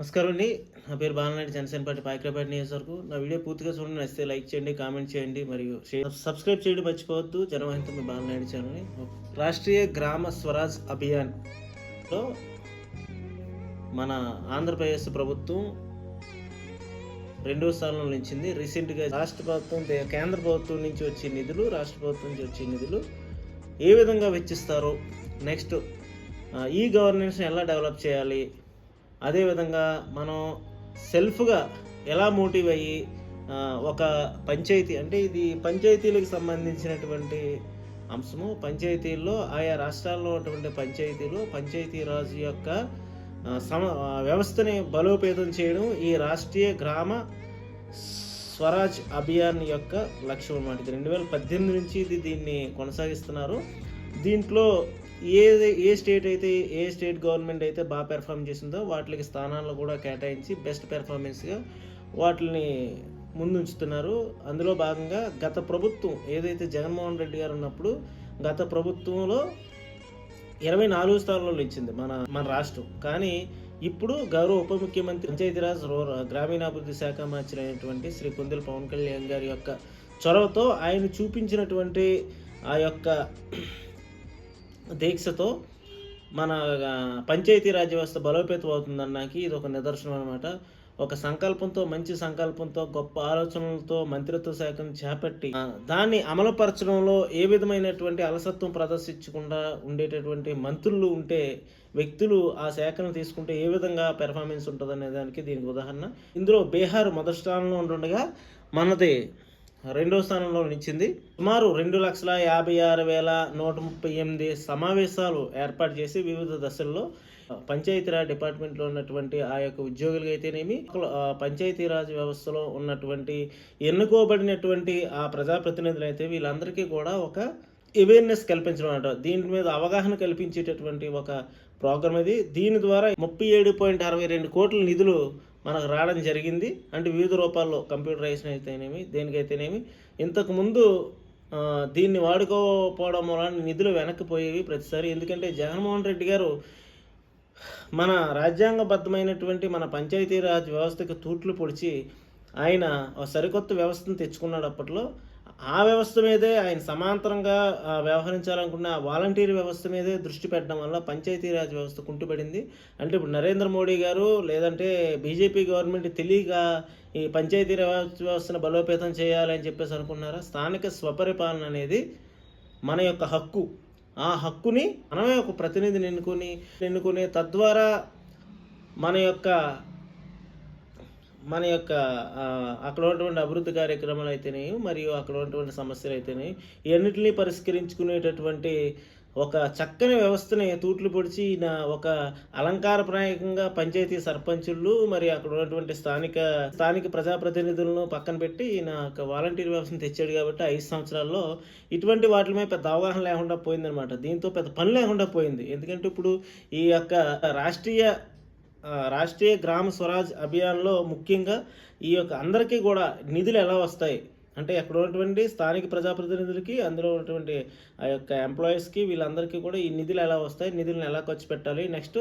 నమస్కారం అండి. నా పేరు బాలనాయుడు జనసేనపాటి పార్టీ నియోజకవర్గం. నా వీడియో పూర్తిగా చూడండి. నచ్చితే లైక్ చేయండి కామెంట్ చేయండి మరియు సబ్స్క్రైబ్ చేయడం మర్చిపోవద్దు. జనవాహిత మీ బాలనాయుడు ఛానల్ని. రాష్ట్రీయ గ్రామ స్వరాజ్ అభియాన్లో మన ఆంధ్రప్రదేశ్ ప్రభుత్వం రెండో స్థానంలో నిలిచింది. రీసెంట్గా రాష్ట్ర ప్రభుత్వం దే- కేంద్ర ప్రభుత్వం నుంచి వచ్చే నిధులు రాష్ట్ర ప్రభుత్వం నుంచి వచ్చే నిధులు ఏ విధంగా వెచ్చిస్తారో నెక్స్ట్ ఈ గవర్నెన్స్ ఎలా డెవలప్ చేయాలి అదేవిధంగా మనం సెల్ఫ్గా ఎలా మోటివ్ అయ్యి ఒక పంచాయతీ అంటే ఇది పంచాయతీలకు సంబంధించినటువంటి అంశము. పంచాయతీల్లో ఆయా రాష్ట్రాల్లో ఉన్నటువంటి పంచాయతీలు పంచాయతీ రాజు యొక్క సమ వ్యవస్థని బలోపేతం చేయడం ఈ రాష్ట్రీయ గ్రామ స్వరాజ్ అభియాన్ యొక్క లక్ష్యం అన్నమాట. ఇది రెండు వేల పద్దెనిమిది నుంచి ఇది దీన్ని కొనసాగిస్తున్నారు. దీంట్లో ఏ ఏ స్టేట్ అయితే ఏ స్టేట్ గవర్నమెంట్ అయితే బాగా పెర్ఫామ్ చేసిందో వాటికి స్థానాలను కూడా కేటాయించి బెస్ట్ పెర్ఫార్మెన్స్గా వాటిని ముందుంచుతున్నారు. అందులో భాగంగా గత ప్రభుత్వం ఏదైతే జగన్మోహన్ రెడ్డి గారు ఉన్నప్పుడు గత ప్రభుత్వంలో ఇరవై నాలుగు స్థానాల్లో ఇచ్చింది మన మన రాష్ట్రం. కానీ ఇప్పుడు గౌరవ ఉప ముఖ్యమంత్రి పంచాయతీరాజ్ రూర గ్రామీణాభివృద్ధి శాఖ మంత్రి అయినటువంటి శ్రీ కుందెల పవన్ కళ్యాణ్ గారి యొక్క చొరవతో ఆయన చూపించినటువంటి ఆ యొక్క దీక్షతో మన పంచాయతీ రాజ్ వ్యవస్థ బలోపేతం అవుతుందన్నాకి ఇది ఒక నిదర్శనం అనమాట ఒక సంకల్పంతో మంచి సంకల్పంతో గొప్ప ఆలోచనలతో మంత్రిత్వ శాఖను చేపట్టి దాన్ని అమలుపరచడంలో ఏ విధమైనటువంటి అలసత్వం ప్రదర్శించకుండా ఉండేటటువంటి మంత్రులు ఉంటే వ్యక్తులు ఆ శాఖను తీసుకుంటే ఏ విధంగా పెర్ఫార్మెన్స్ ఉంటుంది అనే దానికి దీనికి ఉదాహరణ. ఇందులో బీహార్ మొదటి స్థానంలో ఉంటుండగా మనది రెండో స్థానంలో నిలిచింది. సుమారు రెండు లక్షల యాభై ఆరు వేల నూట ముప్పై ఎనిమిది సమావేశాలు ఏర్పాటు చేసి వివిధ దశల్లో పంచాయతీరాజ్ డిపార్ట్మెంట్లో ఉన్నటువంటి ఆ యొక్క ఉద్యోగులకి అయితేనేమి పంచాయతీరాజ్ వ్యవస్థలో ఉన్నటువంటి ఎన్నుకోబడినటువంటి ఆ ప్రజాప్రతినిధులు అయితే వీళ్ళందరికీ కూడా ఒక అవేర్నెస్ కల్పించడం అంట. దీని మీద అవగాహన కల్పించేటటువంటి ఒక ప్రోగ్రామ్ ఇది. దీని ద్వారా ముప్పై ఏడు పాయింట్ అరవై రెండు కోట్ల నిధులు మనకు రావడం జరిగింది. అంటే వివిధ రూపాల్లో కంప్యూటరైజేషన్ అయితేనేమి దేనికైతేనేమి ఇంతకుముందు దీన్ని వాడుకోకపోవడం వలన నిధులు వెనక్కిపోయేవి ప్రతిసారి. ఎందుకంటే జగన్మోహన్ రెడ్డి గారు మన రాజ్యాంగబద్ధమైనటువంటి మన పంచాయతీరాజ్ వ్యవస్థకు తూట్లు పొడిచి ఆయన ఒక సరికొత్త వ్యవస్థను తెచ్చుకున్నాడు అప్పట్లో. ఆ వ్యవస్థ మీదే ఆయన సమాంతరంగా వ్యవహరించాలనుకున్న వాలంటీర్ వ్యవస్థ మీదే దృష్టి పెట్టడం వల్ల పంచాయతీరాజ్ వ్యవస్థ కుంటుపడింది. అంటే ఇప్పుడు నరేంద్ర మోడీ గారు లేదంటే బీజేపీ గవర్నమెంట్ తెలియక ఈ పంచాయతీరాజ్ వ్యవస్థను బలోపేతం చేయాలని చెప్పేసి అనుకున్నారా? స్థానిక స్వపరిపాలన అనేది మన యొక్క హక్కు. ఆ హక్కుని మనమే ఒక ప్రతినిధిని ఎన్నుకొని ఎన్నుకొని తద్వారా మన యొక్క మన యొక్క అక్కడ ఉన్నటువంటి అభివృద్ధి కార్యక్రమాలు అయితేనేవి మరియు అక్కడ ఉన్నటువంటి సమస్యలు అయితేనేవి ఇవన్నిటిని పరిష్కరించుకునేటటువంటి ఒక చక్కని వ్యవస్థని తూట్లు పొడిచి ఈయన ఒక అలంకారప్రాయకంగా పంచాయతీ సర్పంచులు మరి అక్కడ ఉన్నటువంటి స్థానిక స్థానిక ప్రజాప్రతినిధులను పక్కన పెట్టి ఈయన ఒక వాలంటీర్ వ్యవస్థను తెచ్చాడు కాబట్టి ఐదు సంవత్సరాల్లో ఇటువంటి వాటి మీద పెద్ద అవగాహన లేకుండా పోయిందనమాట దీంతో పెద్ద పని లేకుండా పోయింది. ఎందుకంటే ఇప్పుడు ఈ యొక్క రాష్ట్రీయ రాష్ట్రీయ గ్రామ స్వరాజ్ అభియాన్లో ముఖ్యంగా ఈ యొక్క అందరికీ కూడా నిధులు ఎలా వస్తాయి? అంటే అక్కడ ఉన్నటువంటి స్థానిక ప్రజాప్రతినిధులకి అందులో ఉన్నటువంటి ఆ యొక్క ఎంప్లాయీస్కి వీళ్ళందరికీ కూడా ఈ నిధులు ఎలా వస్తాయి? నిధులను ఎలా ఖర్చు పెట్టాలి? నెక్స్ట్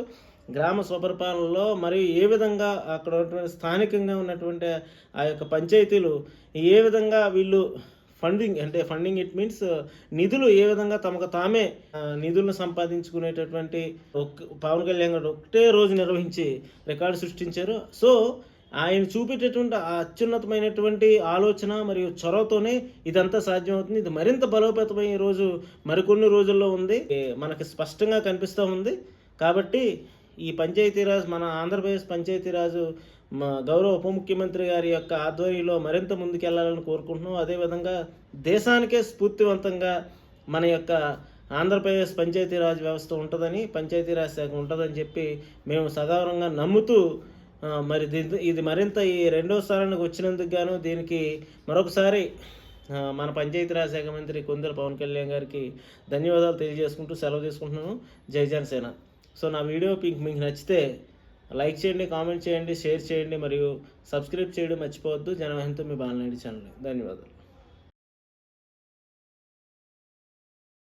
గ్రామ స్వపరిపాలనలో మరియు ఏ విధంగా అక్కడ ఉన్నటువంటి స్థానికంగా ఉన్నటువంటి ఆ యొక్క పంచాయతీలు ఏ విధంగా వీళ్ళు ఫండింగ్ అంటే ఫండింగ్ ఇట్ మీన్స్ నిధులు ఏ విధంగా తమకు తామే uh, నిధులను సంపాదించుకునేటటువంటి పవన్ కళ్యాణ్ గారు ఒకటే రోజు నిర్వహించి రికార్డు సృష్టించారు. సో ఆయన చూపేటటువంటి అత్యున్నతమైనటువంటి ఆలోచన మరియు చొరవతోనే ఇదంతా సాధ్యమవుతుంది. ఇది మరింత బలోపేతమైన రోజు మరికొన్ని రోజుల్లో ఉంది. మనకి స్పష్టంగా కనిపిస్తూ ఉంది. కాబట్టి ఈ పంచాయతీరాజ్ మన ఆంధ్రప్రదేశ్ పంచాయతీరాజు గౌరవ ఉప ముఖ్యమంత్రి గారి యొక్క ఆధ్వర్యంలో మరింత ముందుకెళ్ళాలని కోరుకుంటున్నాం. అదేవిధంగా దేశానికే స్ఫూర్తివంతంగా మన యొక్క ఆంధ్రప్రదేశ్ పంచాయతీరాజ్ వ్యవస్థ ఉంటుందని పంచాయతీరాజ్ శాఖ ఉంటుందని చెప్పి మేము సగౌరవంగా నమ్ముతూ మరి ఇది మరింత ఈ రెండో స్థానానికి వచ్చినందుకు గాను దీనికి మరొకసారి మన పంచాయతీరాజ్ శాఖ మంత్రి కొందరు పవన్ కళ్యాణ్ గారికి ధన్యవాదాలు తెలియజేసుకుంటూ సెలవు తీసుకుంటున్నాను. జై జనసేన. సో నా వీడియో మీకు మీకు నచ్చితే లైక్ చేయండి కామెంట్ చేయండి షేర్ చేయండి మరియు సబ్స్క్రైబ్ చేయడం మర్చిపోవద్దు. జనవహింతో మీ బాలనాయుడు ఛానల్ ధన్యవాదాలు.